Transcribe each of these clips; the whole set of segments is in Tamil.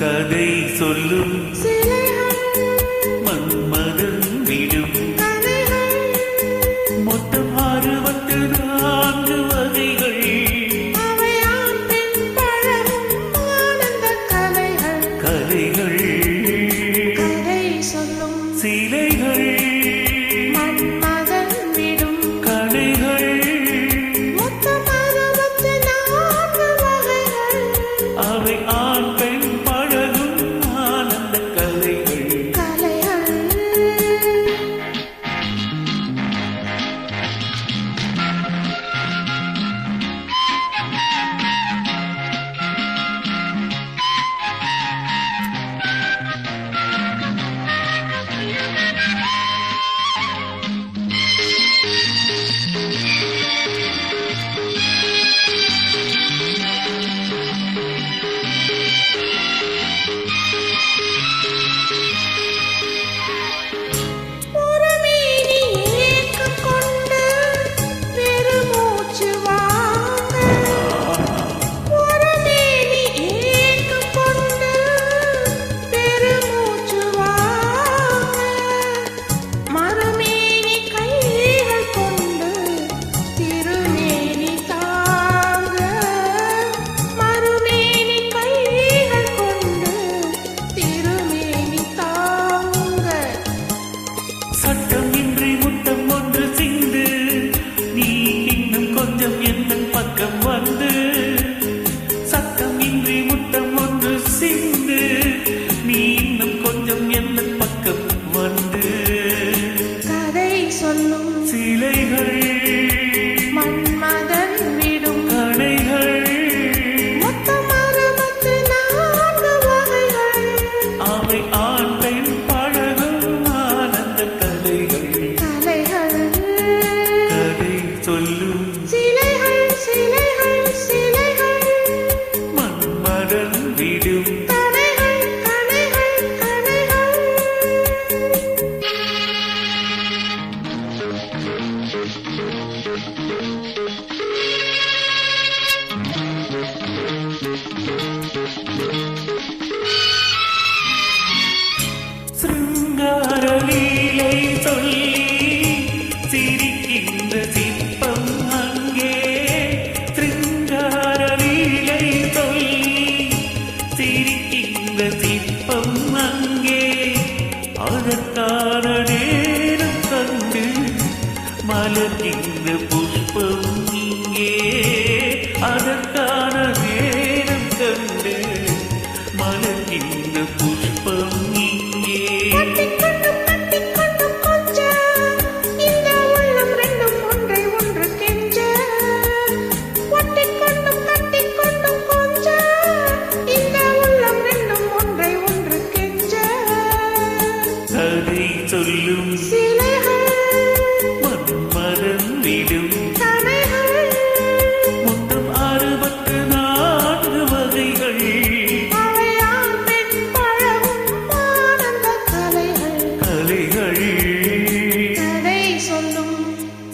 கதை சொல்லும் மன்மதன் விடும். மொத்தம் அறுபத்து நான்கு வகைகள் கலைகள் கண்ணன் பக்கம் கிங்கு புஷ்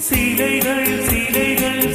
சிலைகள் சிலைகள்